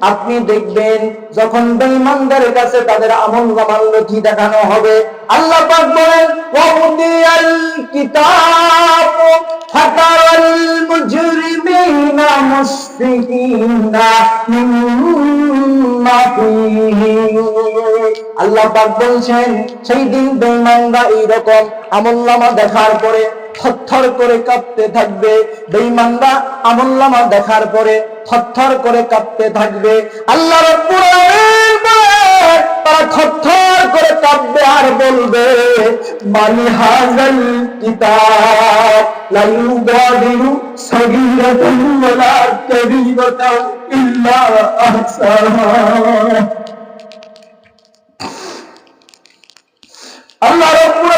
আপনি দেখবেন যখন বেঈমানদের কাছে তাদের আমল নামার নথি দেখানো হবে, আল্লাহ পাক বলেন কিতাব ফাতারাল মুজরিমিনা মিম্মা আল্লাহ পাক বলছেন, সেই দিন বেঈমানরা এইরকম আমলনামা দেখার পরে থরথর করে কাঁপতে থাকবে। বেঈমানরা আমলনামা দেখার পরে থরথর করে কাঁপতে থাকবে। আল্লাহ তারা থরথর করে কাঁপবে আর বলবে মানি হাজাল আল্লাহ রাব্বুল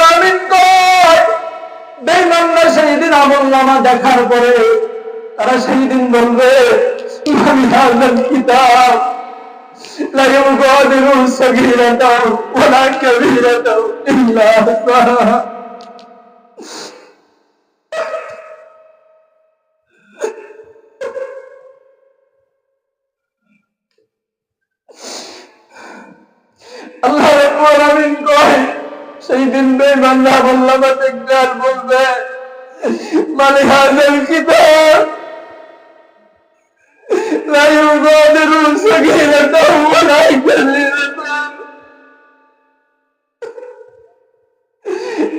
বেঈমানরা সেই দিন আমলনামা দেখার পরে তারা সেই দিন বলবে কিতাব ওয়ালা কাবীরাতান ইল্লা আহসাহা সেই দিন বেঈমানরা বললাম দেখবে আর বলবে মানে হাজার কিতাব لا يغادر صغيرة ولا كبيرة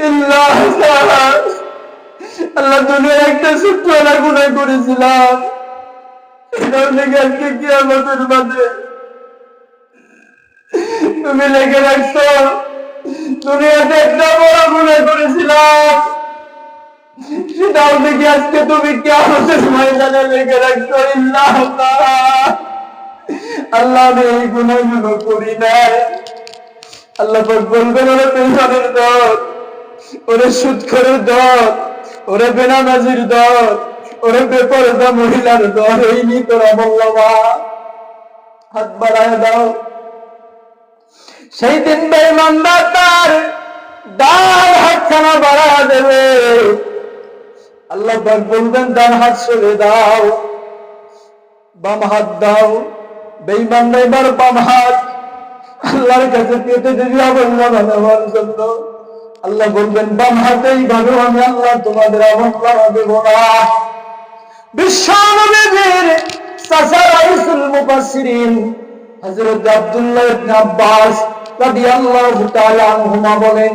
إلا أحصاها আল্লাহ দুনিয়ার একটা ছোট্ট না গুণা করেছিলাম এটার লেগে আজকে কি আমাদের মাঝে তুমি লেগে রাখছো দুনিয়াতে একটা বড় করেছিলাম। সেটাও দেখি আজকে তুমি ময়দানে লেগে রাখছো আল্লাহ। আমি এই গুণাগুলো করি নাই। আল্লাহ বলবেন পেনশনের ওরে সুৎখরের দল, ওরে বেনামাজির দল, ওরে বেপরদা মহিলার দল, এই নি তোরা বল্লবা হাত বাড়ায় দাও। সেই দিন বেঈমানদার তার ডান হাতখানা বাড়া দেবে। আল্লাহ বলবেন, ডান হাত সরে দাও, বাম হাত দাও। বেঈমানরা এবার বাম হাত। আল্লাহর কাছে পেতে আবল্লাহ নেওয়ার জন্য আল্লাহ বলবেন, বাম হাতে এইভাবে আমি আল্লাহ তোমাদের আবল্লাহ দেব না। বিশ্বনবীর চাচা রাইসুল মুফাসসিরিন হযরত আব্দুল্লাহ ইবনে আব্বাস রাদিয়াল্লাহু তাআলা আনহুমা বলেন,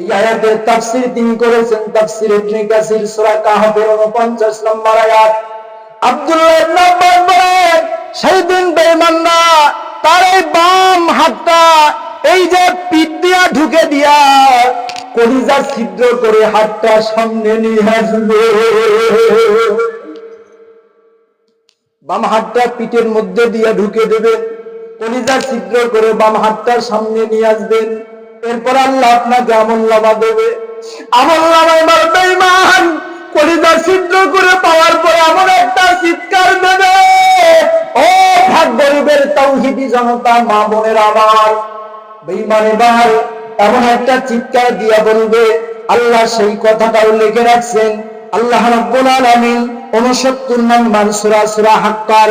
এই আয়াতের তাফসীর তিনি করেছেন, তাফসীর ইবনে কাসির, সূরা কাহফের 49 নম্বর আয়াত। আব্দুল্লাহ ইবনে আব্বাস বলেন, সেই দিন বেঈমানরা তার এই বাম হাতটা এই যে পিঠ দিয়া ঢুকে দিয়া কলিজা ছিদ্র করে হাতটা সামনে নিয়ে আসবে। বাম হাতটা পিঠের মধ্যে দিয়ে ঢুকে দেবেন কলিজা ছিদ্র করে বাম হাতটা সামনে নিয়ে আসবেন। এরপর আল্লাহ আপনাকে আমল লাভা দেবে। আমল লাভা এবার বেঈমান, কলিজা ছিদ্র করে পাওয়ার পরে এমন একটা চিৎকার দেবে, ও ভাগ গরিবের তৌহিদি জনতা, মা বোনের আবার বেঈমান এবার এমন একটা চিৎকার দিয়া বলবে, আল্লাহ সেই কথাটাও লিখে রাখছেন। আল্লাহ রাব্বুল আলামিন 69 নম্বর সূরা সূরা হাক্কার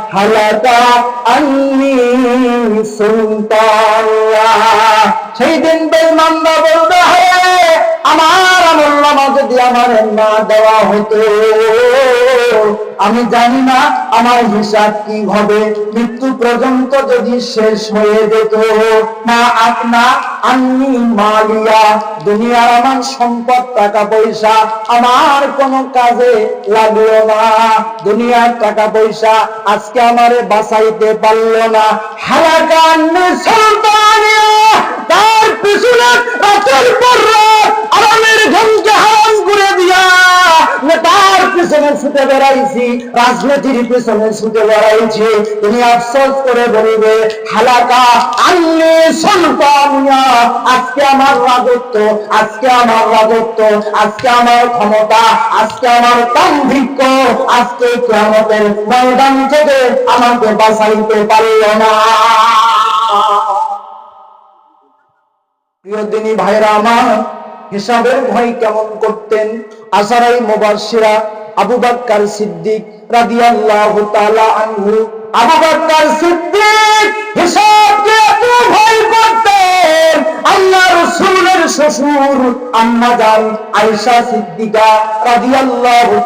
হালাকা আন্নি সুলতানিয়া। সেই দিন বেঈমানরা বলবে হে আমার যদি আমার না দেওয়া হতো। আমি জানি না আমার হিসাব কি হবে। মৃত্যু পর্যন্ত যদি শেষ হয়ে যেত না আপনা আন্নি মালিয়া, দুনিয়ার আমার সম্পদ, টাকা পয়সা আমার কোনো কাজে লাগল না। দুনিয়ার টাকা পয়সা আজকে আমারে বাঁচাইতে পারল না। হালাকান্নি সুলতানিয়া। তার পিছনে রাতের পর রাত আরামের হারাম করে দিয়া নেতার পিছনে ছুটে বেড়াইছি, রাজনীতির পিছনে ছুটে বেড়াইছি। তুমি আফসোস করে বলবে, হালাকা আন্নি সুলতানিয়া, আজকে আমার রাজত্ব, আজকে আমার রাজত্ব, আজকে আমার ক্ষমতা, আজকে আমার দাম্ভিক্য, আজকে কেমতের ময়দান থেকে আমাকে বাঁচাইতে পারল না। প্রিয় দিনী ভাইরা আমার, হিসাবের ভয় কেমন করতেন? আসারাই মোবাসিরা আবু বাক্কার সিদ্দিক তাআলা আনহু। আবু বাক্কার সিদ্দিক হিসাবকে এত ভয় করতেন। আল্লাহ রাসূলের শ্বশুর আম্মা জান আয়েশা সিদ্দিকা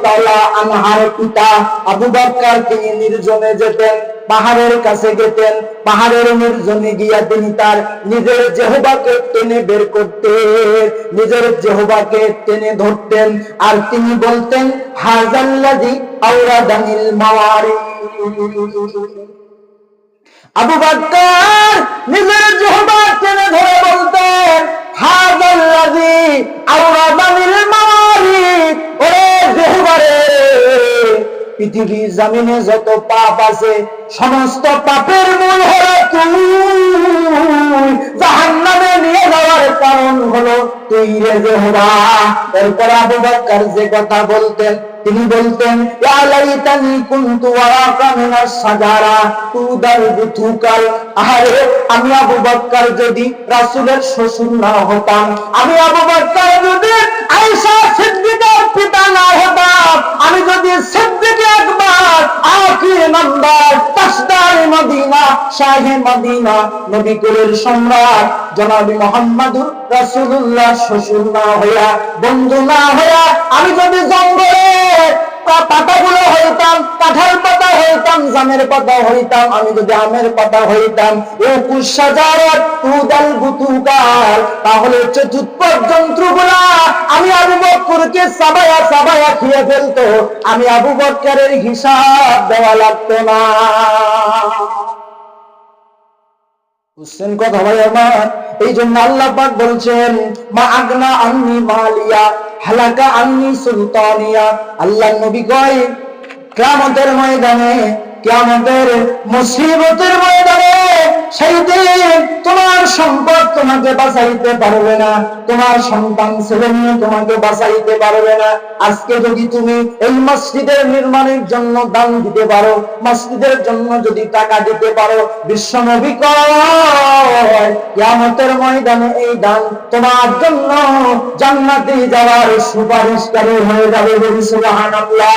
তাআলা আনহার পিতা আবু বাক্কার তিনি নির্জনে যেতেন। পাহাড়ের কাছে গেতেন, পাহাড়ের নির্জনে গিয়া তিনি তার নিজের জেহবাকে টেনে বের করতেন, নিজের জেহবাকে টেনে ধরতেন। আর তিনি বলতেন হাজাল্লাজি আওরাদানিল মাওয়ারি। আবু বাক্কার নিজের জেহবা টেনে ধরে বলতেন হাজাল্লাজি আওরাদানিল মাওয়ারি। ওরে পৃথিবী জমিনে যত পাপ আছে, সমস্ত পাপের মূল হলো তুই। নিয়ে যাওয়ার কারণ হলো তুই রে জেহরা। এরপর আবু বকর যে কথা বলতেন তিনি বলতেন আমি আবু বকর যদি রাসূলের শ্বশুর না হতাম, আমি আবু বকর যদি আয়েশা সিদ্দিকার পিতা না হতাম, আমি যদি সিদ্দিক একবার আকি তাসদার মদিনা, শাহে মদিনা নবী কুলের সম্রাট জনাবি মোহাম্মদুর রাসূলুল্লাহ শ্বশুর না হইয়া, বন্ধু না হইয়া আমি যদি জঙ্গলে পাতাগুলো হইতাম, কাঁঠাল হইতাম, জামের পাতা হইতাম, আমি যদি আমের পাতা হইতাম একুশ হাজার তুদাল বুতুকার তাহলে চতুৎপদ যন্ত্রগুলা আমি আবু বক্করকে সাবায়া সাবায়া খেয়ে ফেলতো। আমি আবু বক্করের হিসাব দেওয়া লাগতো না। বুঝছেন কথা ভাই আমার? এই জন্য আল্লাহ পাক বলছেন, মা আগনা আন্নি মালিয়া, হালাকা আন্নি সুলতানিয়া। আল্লাহ নবী কয় কিয়ামতের ময়দানে কিয়ামতের মুসিবতের ময়দানে তোমার সম্পদ তোমাকে বাঁচাইতে পারবে না। তোমার সন্তান ছেলে মেয়ে তোমাকে বাঁচাইতে পারবে না। আজকে যদি তুমি এই মসজিদের নির্মাণের জন্য দান দিতে পারো, মসজিদের জন্য যদি টাকা দিতে পারো বিশ্ব নবী কিয়ামতের ময়দানে এই দান তোমার জন্য জান্নাতে যাওয়ার সুপারিশকারী হয়ে যাবে বলি সুবহানাল্লাহ।